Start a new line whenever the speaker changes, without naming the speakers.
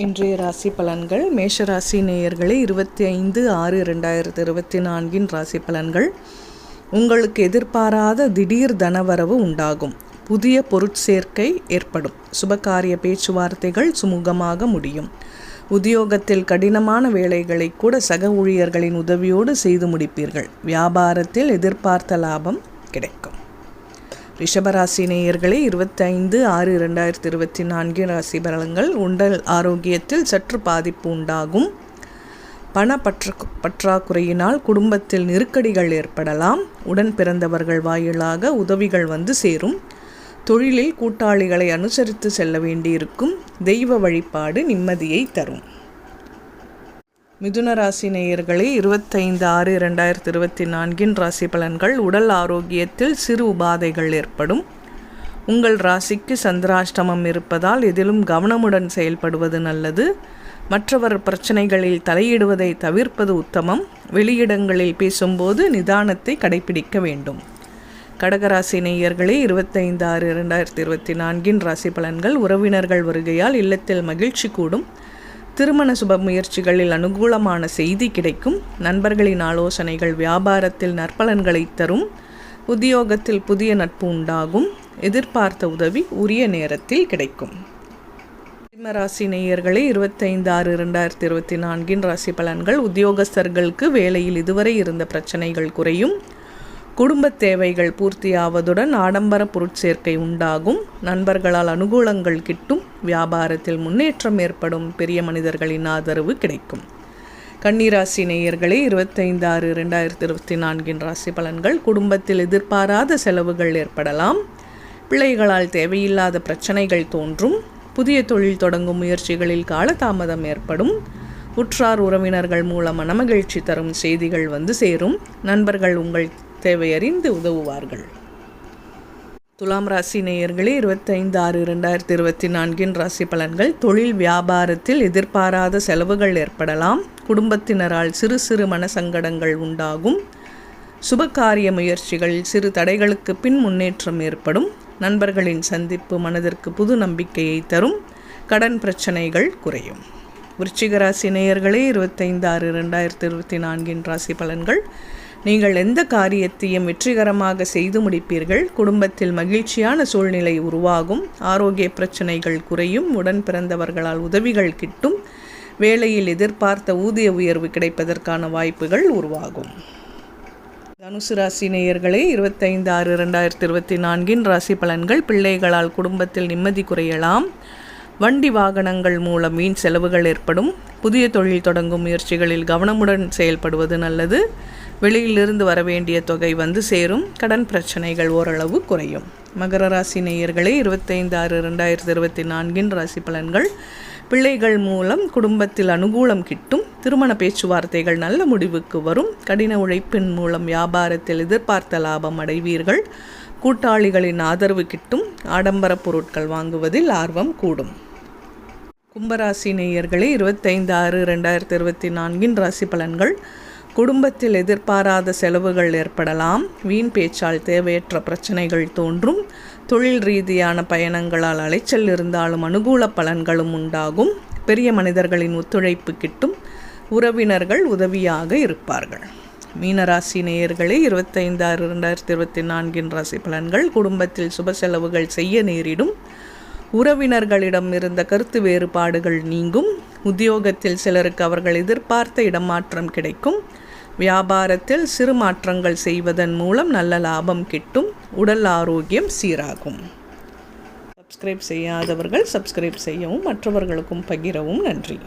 இன்றைய ராசி பலன்கள். மேஷ ராசி நேயர்களே இருபத்தி ஐந்து ஆறு ரெண்டாயிரத்து இருபத்தி நான்கின் ராசி பலன்கள். உங்களுக்கு எதிர்பாராத திடீர் தனவரவு உண்டாகும். புதிய பொருட்சேர்க்கை ஏற்படும். சுபகாரிய பேச்சுவார்த்தைகள் சுமூகமாக முடியும். உத்தியோகத்தில் கடினமான வேலைகளை கூட சக ஊழியர்களின் உதவியோடு செய்து முடிப்பீர்கள். வியாபாரத்தில் எதிர்பார்த்த லாபம் கிடைக்கும். ரிஷபராசி நேயர்களே இருபத்தைந்து ஆறு இரண்டாயிரத்தி இருபத்தி நான்கு ராசி பலன்கள் உடல் ஆரோக்கியத்தில் சற்று பாதிப்பு உண்டாகும். பண பற்ற பற்றாக்குறையினால் குடும்பத்தில் நெருக்கடிகள் ஏற்படலாம். உடன் பிறந்தவர்கள் வாயிலாக உதவிகள் வந்து சேரும். தொழிலில் கூட்டாளிகளை அனுசரித்து செல்ல வேண்டியிருக்கும். தெய்வ வழிபாடு நிம்மதியை தரும். மிதுன ராசி நேயர்களே இருபத்தைந்து ஆறு இரண்டாயிரத்தி இருபத்தி நான்கின் ராசி பலன்கள் உடல் ஆரோக்கியத்தில் சிறு உபாதைகள் ஏற்படும். உங்கள் ராசிக்கு சந்திராஷ்டமம் இருப்பதால் எதிலும் கவனமுடன் செயல்படுவது நல்லது. மற்றவர் பிரச்சனைகளில் தலையிடுவதை தவிர்ப்பது உத்தமம். வெளியிடங்களில் பேசும்போது நிதானத்தை கடைபிடிக்க வேண்டும். கடகராசி நேயர்களே இருபத்தைந்து ஆறு இரண்டாயிரத்தி இருபத்தி நான்கின் ராசி பலன்கள் உறவினர்கள் வருகையால் இல்லத்தில் மகிழ்ச்சி கூடும். திருமண சுப முயற்சிகளில் அனுகூலமான செய்தி கிடைக்கும். நண்பர்களின் ஆலோசனைகள் வியாபாரத்தில் நற்பலன்களை தரும். உத்தியோகத்தில் புதிய நட்பு உண்டாகும். எதிர்பார்த்த உதவி உரிய நேரத்தில் கிடைக்கும். சிம்மராசி நேயர்களே இருபத்தைந்து ஆறு இரண்டாயிரத்தி இருபத்தி நான்கின் ராசி பலன்கள் உத்தியோகஸ்தர்களுக்கு வேலையில் இதுவரை இருந்த பிரச்சனைகள் குறையும். குடும்பத் தேவைகள் பூர்த்தியாவதுடன் ஆடம்பர பொருட்சேர்க்கை உண்டாகும். நண்பர்களால் அனுகூலங்கள் கிட்டும். வியாபாரத்தில் முன்னேற்றம் ஏற்படும். பெரிய மனிதர்களின் ஆதரவு கிடைக்கும். கன்னிராசி நேயர்களே இருபத்தைந்து ஆறு ரெண்டாயிரத்தி இருபத்தி நான்கின் ராசி பலன்கள் குடும்பத்தில் எதிர்பாராத செலவுகள் ஏற்படலாம். பிள்ளைகளால் தேவையில்லாத பிரச்சனைகள் தோன்றும். புதிய தொழில் தொடங்கும் முயற்சிகளில் காலதாமதம் ஏற்படும். உற்றார் உறவினர்கள் மூலம் மனமகிழ்ச்சி தரும் செய்திகள் வந்து சேரும். நண்பர்கள் உங்கள் தேவையறிந்து உதவுவார்கள். துலாம் ராசி நேயர்களே இருபத்தைந்து ஆறு இரண்டாயிரத்தி இருபத்தி நான்கின் ராசி பலன்கள். தொழில் வியாபாரத்தில் எதிர்பாராத செலவுகள் ஏற்படலாம். குடும்பத்தினரால் சிறு சிறு மனசங்கடங்கள் உண்டாகும். சுபகாரிய முயற்சிகள் சிறு தடைகளுக்கு பின் முன்னேற்றம் ஏற்படும். நண்பர்களின் சந்திப்பு மனதிற்கு புது நம்பிக்கையை தரும். கடன் பிரச்சனைகள் குறையும். விருச்சிக ராசி நேயர்களே இருபத்தைந்து ஆறு ரெண்டாயிரத்தி இருபத்தி நான்கின் ராசி பலன்கள். நீங்கள் எந்த காரியத்தையும் வெற்றிகரமாக செய்து முடிப்பீர்கள். குடும்பத்தில் மகிழ்ச்சியான சூழ்நிலை உருவாகும். ஆரோக்கிய பிரச்சனைகள் குறையும். உடன் பிறந்தவர்களால் உதவிகள் கிட்டும். வேலையில் எதிர்பார்த்த ஊதிய உயர்வு கிடைப்பதற்கான வாய்ப்புகள் உருவாகும். தனுசு ராசி நேயர்களே இருபத்தைந்து ஆறு ரெண்டாயிரத்தி இருபத்தி நான்கின் ராசி பலன்கள் பிள்ளைகளால் குடும்பத்தில் நிம்மதி குறையலாம். வண்டி வாகனங்கள் மூலம் வீண் செலவுகள் ஏற்படும். புதிய தொழில் தொடங்கும் முயற்சிகளில் கவனமுடன் செயல்படுவது நல்லது. வெளியிலிருந்து வர வேண்டிய தொகை வந்து சேரும். கடன் பிரச்சனைகள் ஓரளவு குறையும். மகர ராசி நேயர்களே இருபத்தைந்து ஆறு ரெண்டாயிரத்தி இருபத்தி நான்கின் ராசி பலன்கள். பிள்ளைகள் மூலம் குடும்பத்தில் அனுகூலம் கிட்டும். திருமண பேச்சுவார்த்தைகள் நல்ல முடிவுக்கு வரும். கடின உழைப்பின் மூலம் வியாபாரத்தில் எதிர்பார்த்த லாபம் அடைவீர்கள். கூட்டாளிகளின் ஆதரவு கிட்டும். ஆடம்பர பொருட்கள் வாங்குவதில் ஆர்வம் கூடும். கும்பராசி நேயர்களே இருபத்தைந்து ஆறு ரெண்டாயிரத்தி இருபத்தி நான்கின் ராசி பலன்கள். குடும்பத்தில் எதிர்பாராத செலவுகள் ஏற்படலாம். வீண் பேச்சால் தேவையற்ற பிரச்சனைகள் தோன்றும். தொழில் ரீதியான பயணங்களால் அலைச்சல் இருந்தாலும் அனுகூல பலன்களும் உண்டாகும். பெரிய மனிதர்களின் ஒத்துழைப்பு கிட்டும். உறவினர்கள் உதவியாக இருப்பார்கள். மீனராசி நேயர்களே இருபத்தைந்து ஆறு ரெண்டாயிரத்தி இருபத்தி நான்கின் ராசி பலன்கள் குடும்பத்தில் சுப செலவுகள் செய்ய நேரிடும். உறவினர்களிடம் இருந்த கருத்து வேறுபாடுகள் நீங்கும். உத்தியோகத்தில் சிலருக்கு அவர்கள் எதிர்பார்த்த இடமாற்றம் கிடைக்கும். வியாபாரத்தில் சிறு மாற்றங்கள் செய்வதன் மூலம் நல்ல லாபம் கிட்டும் உடல் ஆரோக்கியம் சீராகும். சப்ஸ்கிரைப் செய்யாதவர்கள் சப்ஸ்கிரைப் செய்யவும் மற்றவர்களுக்கும் பகிரவும் நன்றி.